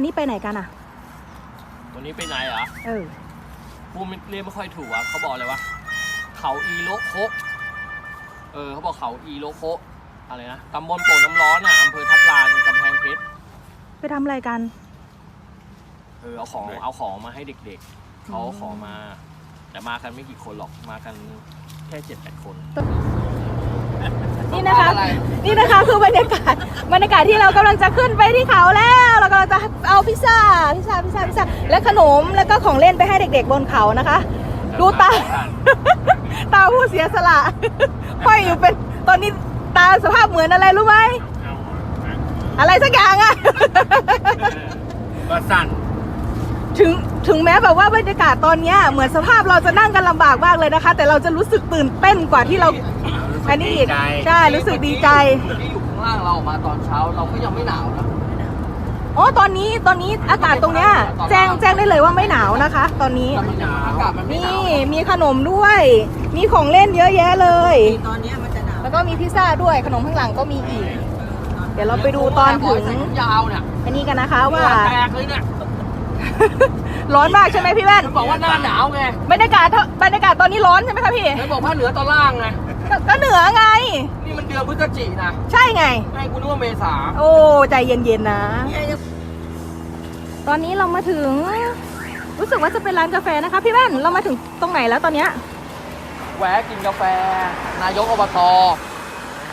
วันนี้ไปไหนกันอะ วันนี้ไปไหนเหรอเออพูดไม่เรียกไม่ค่อยถูกอะเขาบอกอะไรวะเขาอีโลโคะเออเขาบอกเขาอีโลโคะอะไรนะตำบลโป่งน้ำร้อนอะอำเภอทับลานกำแพงเพชรไปทำอะไรกัน เออเอาของเอาของมาให้เด็กๆเขาเอาของมา แต่มากันไม่กี่คนหรอกมากันแค่เจ็ดแปดคน นี่นะคะ นี่นะคะคือบรรยากาศบรรยากาศที่เรากำลังจะขึ้นไปที่เขาแล้ว เรากำลังจะเอาพิซซ่าพิซซ่าพิซซ่าพิซซ่าและขนมแล้วก็ของเล่นไปให้เด็ก ๆ บนเขานะคะ ดูตา ตาผู้เสียสละห้อยอยู่เป็นตอนนี้ตาสภาพเหมือนอะไรรู้ไหมอะไรสักอย่างอะก็สั่นถึงถึงแม้แบบว่าบรรยากาศตอนเนี้ยเหมือนสภาพเราจะนั่งกันลำบากมากเลยนะคะ แต่เราจะรู้สึกตื่นเต้นกว่าที่เรา อันนี้อีกใช่ รู้สึกดีใจ ที่อยู่ข้างล่างเราออกมาตอนเช้าเราก็ยังไม่หนาวนะอ๋อตอนนี้ ตอนนี้อากาศตรงเนี้ย แจ้ง แจ้งได้เลยว่าไม่หนาวนะคะ ตอนนี้แต่มันยังอากาศมันไม่หนี่นาวมีขนมด้วย มีของเล่นเยอะแยะเลย ตอนเนี้ยมันจะหนาวแล้วก็มีพิซซ่าด้วย ขนมข้างหลังก็มีอีก เดี๋ยวเราไปดูตอนถึงใส่ถุยาวเนี่ยอันนี้กันนะคะว่า แตกเลยเนี่ย ร้อนมากใช่ไหมพี่แว่นฉันบอกว่าหน้าหนาวไงบรรยากาศเท่าบรรยากาศตอนนี้ร้อนใช่ไหมคะพี่ฉันบอกภาคเหนือตอนล่างไงก็ก็เหนือไง นี่มันเดือนพฤศจินะใช่ไง ให้กูนึกว่าเมษาโอ้ใจเย็นๆนะ ตอนนี้เรามาถึง รู้สึกว่าจะเป็นร้านกาแฟนะคะ พี่แว่นเรามาถึงตรงไหนแล้วตอนเนี้ยแวะกินกาแฟ นายกอบต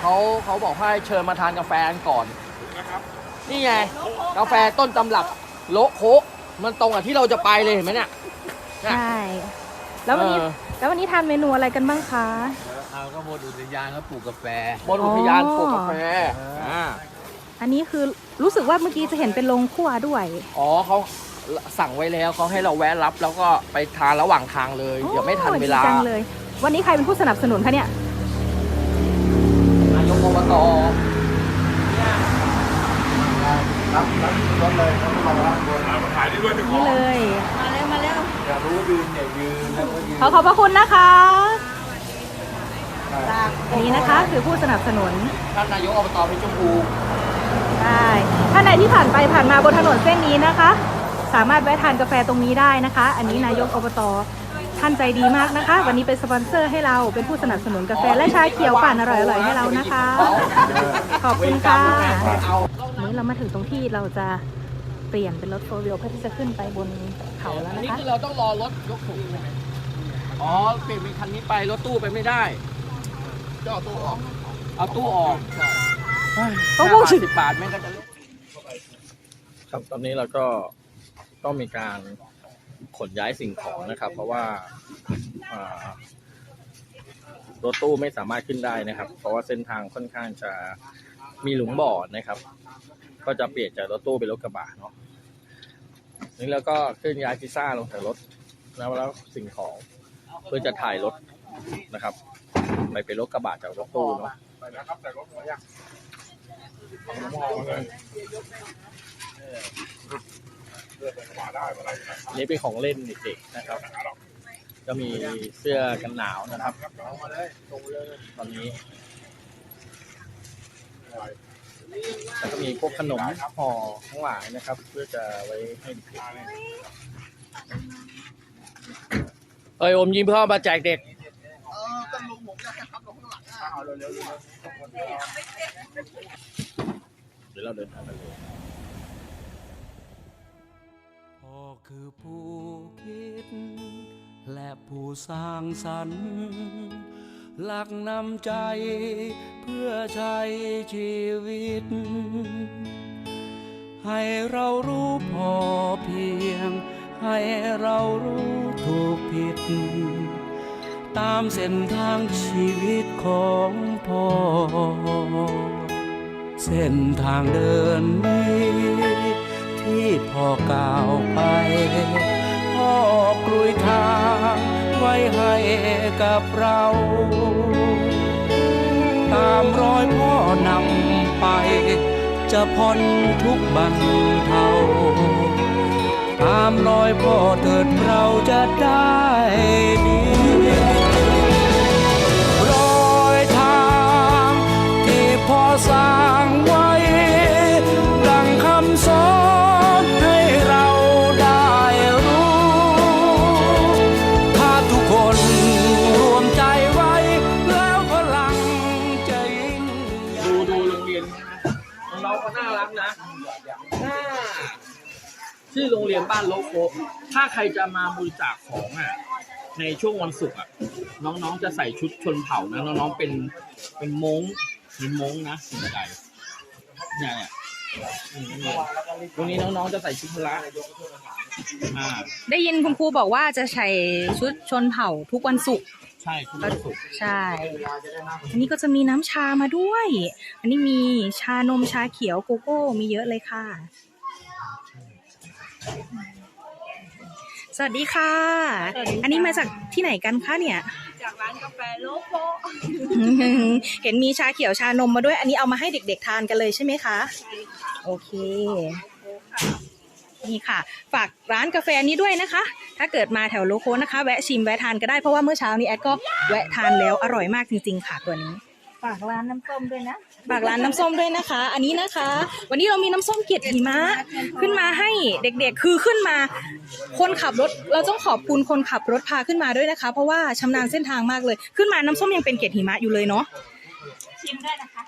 เขาเขาบอกให้เชิญมาทานกาแฟกันก่อนนี่ไง กาแฟต้นตำรับโละโคะ มันตรงกับที่เราจะไปเลยเห็นไหมเนี่ย ใช่แล้ววันนี้เออ แล้ววันนี้ทานเมนูอะไรกันบ้างคะ เอาก็บนอุทยานเขาปลูกกาแฟ บนอุทยานปลูกกาแฟอ๋ออ่่าอันนี้คือรู้สึกว่าเมื่อกี้จะเห็นเป็นโรงคั่วด้วย อ๋อเขาสั่งไว้แล้วเขาให้เราแวะรับแล้วก็ไปทานระหว่างทางเลย เดี๋ยวไม่ทันเวลา โอ้ดีจังเลย วันนี้ใครเป็นผู้สนับสนุนคะเนี่ย นี่เลย มาแล้วมาแล้วอยากรู้ยืนอย่ายืนแล้วก็ยืนขอขอบพระคุณนะคะอันนี้นะคะคือผู้สนับสนุนท่านนายกอบตเพชรชมพูได้ท่านใดที่ผ่านไปผ่านมาบนถนนเส้นนี้นะคะ สามารถแวะทานกาแฟตรงนี้ได้นะคะ อันนี้นายกอบตท่านใจดีมากนะคะ วันนี้เป็นสปอนเซอร์ให้เราเป็นผู้สนับสนุนกาแฟและชาเขียวปั่นอร่อยๆให้เรานะคะ ขอบคุณค่ะเอาวันนี้เรามาถึงตรงที่เราจะ เปลี่ยนเป็นรถโฟล์วิวเพื่อที่จะขึ้นไปบนเขาแล้วอันนะนี้คะ คือเราต้องรอรถยกสูงใช่ไหมอ๋อเปลี่ยนเป็นคันนี้ไปรถตู้ไปไม่ได้จะเอาตู้ออก เอาตู้ออกก็พูดถึง สิบบาทแม่งก็จะเล่น ครับตอนนี้เราก็ต้องมีการขนย้ายสิ่งของนะครับ เพราะว่าอ่ารถตู้ไม่สามารถขึ้นได้นะครับ เพราะว่าเส้นทางค่อนข้างจะมีหลุมบ่อนะครับ ก็จะเปลี่ยนจากรถตู้เป็นรถกระบะเนาะนี่แล้วก็เคลื่อนย้ายพิซซ่าลงจากรถแล้วแล้วสิ่งของเพื่อจะถ่ายรถนะครับ ไปเป็นรถกระบะจากรถตู้เนาะนี่เป็นของเล่นเด็กๆนะครับ ก็มีเสื้อกันหนาวนะครับตอนนี้ แล้วก็มีพวกขนมห่อทั้งหลายนะครับ เพื่อจะไว้ให้เด็กเอ้ยอมยิ้มเพื่อเอามาแจกเด็กเดี๋ยวเราเดินทางกันเลยพ่อคือผู้คิด และผู้สร้างสรรค์ หลักนำใจเพื่อใช้ชีวิต ให้เรารู้พอเพียง ให้เรารู้ถูกผิด ตามเส้นทางชีวิตของพ่อ เส้นทางเดินนี้ที่พ่อก้าวไป พ่อกลุยทาง ว้ให้กับเรา ตามรอยพ่อนำไป จะพ้นทุกบันเทาตามรอยพ่อเถิดเราจะได้ดีรอยทางที่พ่อสร้างไว้ นบ้านโลโกถ้าใครจะมาบริจาคของอะ ในช่วงวันศุกร์อะ น้องๆจะใส่ชุดชนเผ่านะน้องๆเป็นเป็นมงเป็นมงนะส่วนใหญ่เนี่ยเนี่ยอืมนี่ตรงนี้น้องๆจะใส่ชุดพละอ่าได้ยินคุณครูบอกว่าจะใส่ชุดชนเผ่าทุกวันศุกร์ใช่ทุกวันศุกร์ใช่ อันนี้ก็จะมีน้ำชามาด้วย อันนี้มีชานมชาเขียวโกโก้มีเยอะเลยค่ะ สวัสดีค่ะ อันนี้มาจากที่ไหนกันคะเนี่ย จากร้านกาแฟโลโก้เห็นมีชาเขียวชานมมาด้วย อันนี้เอามาให้เด็กๆทานกันเลยใช่ไหมคะ โอเค นี่ค่ะ ฝากร้านกาแฟนี้ด้วยนะคะ ถ้าเกิดมาแถวโลโก้นะคะ แวะชิมแวะทานก็ได้ เพราะว่าเมื่อเช้านี้แอดก็แวะทานแล้วอร่อยมากจริง ๆ ค่ะตัวนี้ ฝากร้านน้ำส้มด้วยนะ ฝากร้านน้ำส้มด้วยนะคะ อันนี้นะคะ วันนี้เรามีน้ำส้มเกล็ดหิมะขึ้นมาให้เด็กๆ คือขึ้นมา คนขับรถเราต้องขอบคุณคนขับรถพาขึ้นมาด้วยนะคะ เพราะว่าชำนาญเส้นทางมากเลย ขึ้นมาน้ำส้มยังเป็นเกล็ดหิมะอยู่เลยเนาะ ชิมได้นะคะ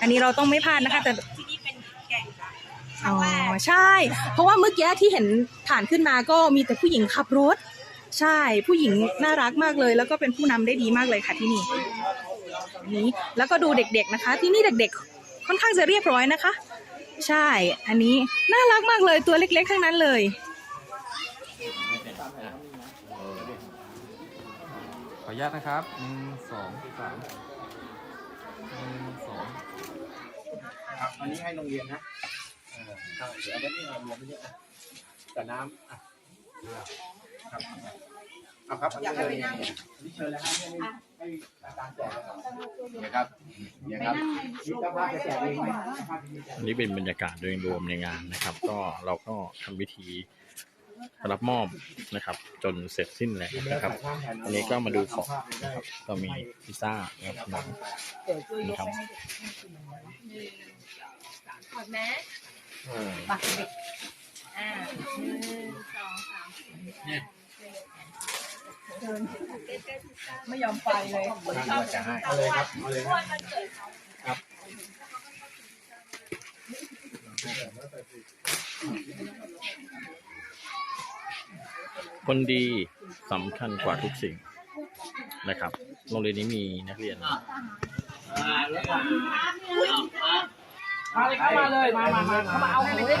อันนี้เราต้องไม่พลาดนะคะ แต่ที่นี่เป็นแก่งค่ะอ๋อใช่ เพราะว่าเมื่อกี้ที่เห็นผ่านขึ้นมาก็มีแต่ผู้หญิงขับรถ ใช่ผู้หญิงน่ารักมากเลย แล้วก็เป็นผู้นำได้ดีมากเลยค่ะที่นี่ นี้ แล้วก็ดูเด็กๆนะคะ ที่นี่เด็กๆ ค่อนข้างจะเรียบร้อยนะคะ ใช่ อันนี้น่ารักมากเลยตัวเล็กๆทั้งนั้นเลย ขออนุญาตนะครับหนึ่งสองสามหนึ่งสองครับอันนี้ให้โรงเรียนนะเออเดี๋ยวเอาไว้นี่เอารวมไปเนี่ยแต่น้ำอะครับ เอาครับอยากให้ไปนั่งนี่เชิญเลยครับให้ให้อาจารย์แจกเลยครับเดี๋ยวครับเดี๋ยวครับนี่เจ้าภาพจะแจกเองไหมเจ้าภาพจะแจกอันนี้เป็นบรรยากาศโดยรวมในงานนะครับ ก็เราก็ทำพิธีรับมอบนะครับ จนเสร็จสิ้นแล้วนะครับอันนี้ก็มาดูของนะครับก็มีพิซซ่านะครับน้องนะครับหมดแม่เออปักเด็กอ่าหนึ่งสองสาม ไม่ยอมไปเลยทางว่าจะให้เอาเลยครับเอาเลยครับคนดีสำคัญกว่าทุกสิ่งนะครับ โรงเรียนนี้มีนักเรียน มาเลยครับมาเลย มามามาเข้ามาเอาของเล่น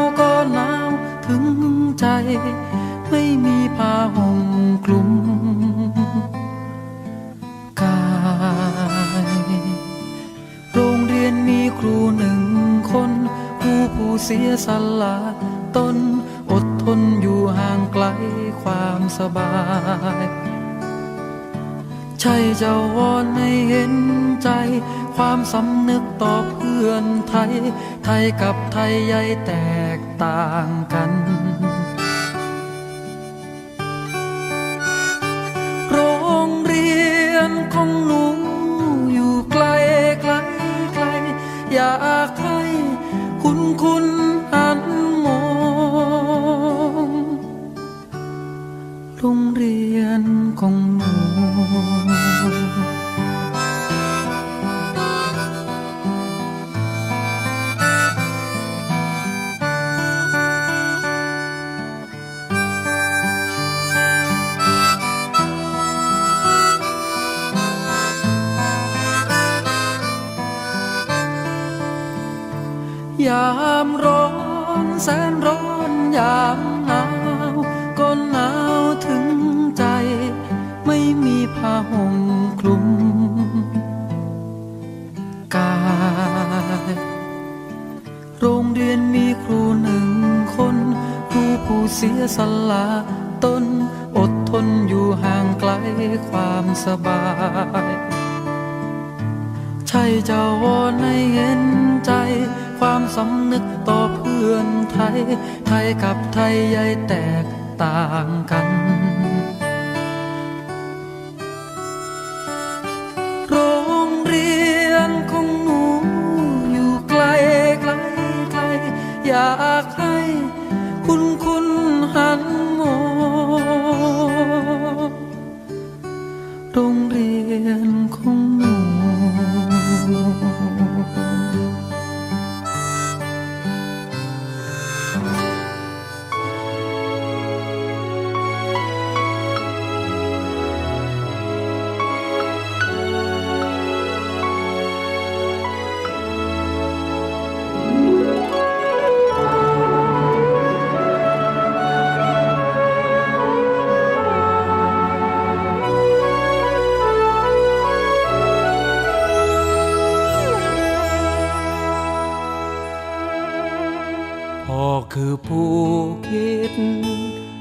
ใจ ไม่มีผ้าห่มคลุมกาย โรงเรียนมีครูหนึ่งคน ครูผู้เสียสละตนอดทนอยู่ห่างไกลความสบาย ใช่จะวอนให้เห็นใจ ความสำนึกต่อเพื่อนไทย ไทยกับไทยใหญ่แตกต่างกัน อ แสนร้อนยามหนาวก็หนาวถึงใจ ไม่มีผ้าห่มคลุมกาย โรงเรียนมีครูหนึ่งคน ครูผู้เสียสละตนอดทนอยู่ห่างไกลความสบาย ใช่จะวอนให้เห็นใจ ความสำนึกต่อ พื่อนไทย ไทยกับไทยใหญ่แตกต่าง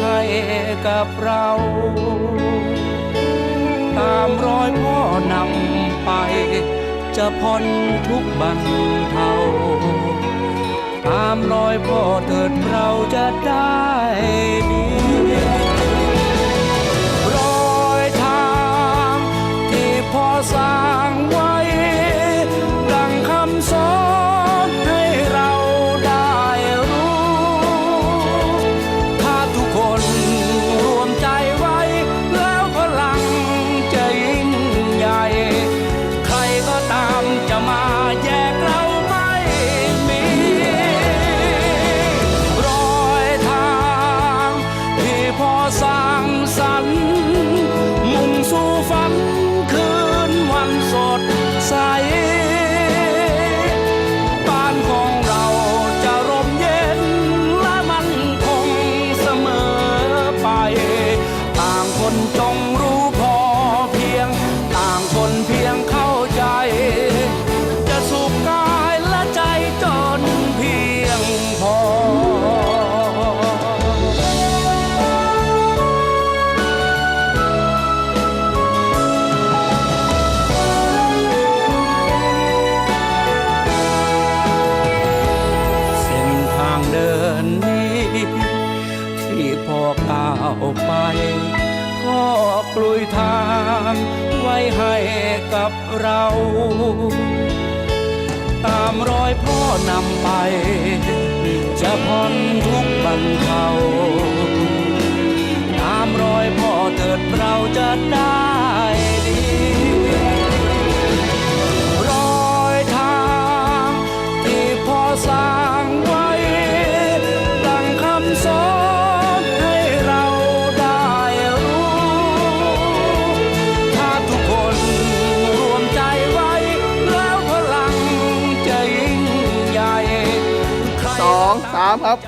ให้กับเรา ตามรอยพ่อนำไป จะพ้นทุกบันเทาตามรอยพ่อเถิดเราจะได้ดีรอยทางที่พ่อสร้าง เรา ตามรอยพ่อนำไป จะพ้นทุกบรรเทาตามรอยพ่อเถิดเราจะได้ 3 ครับ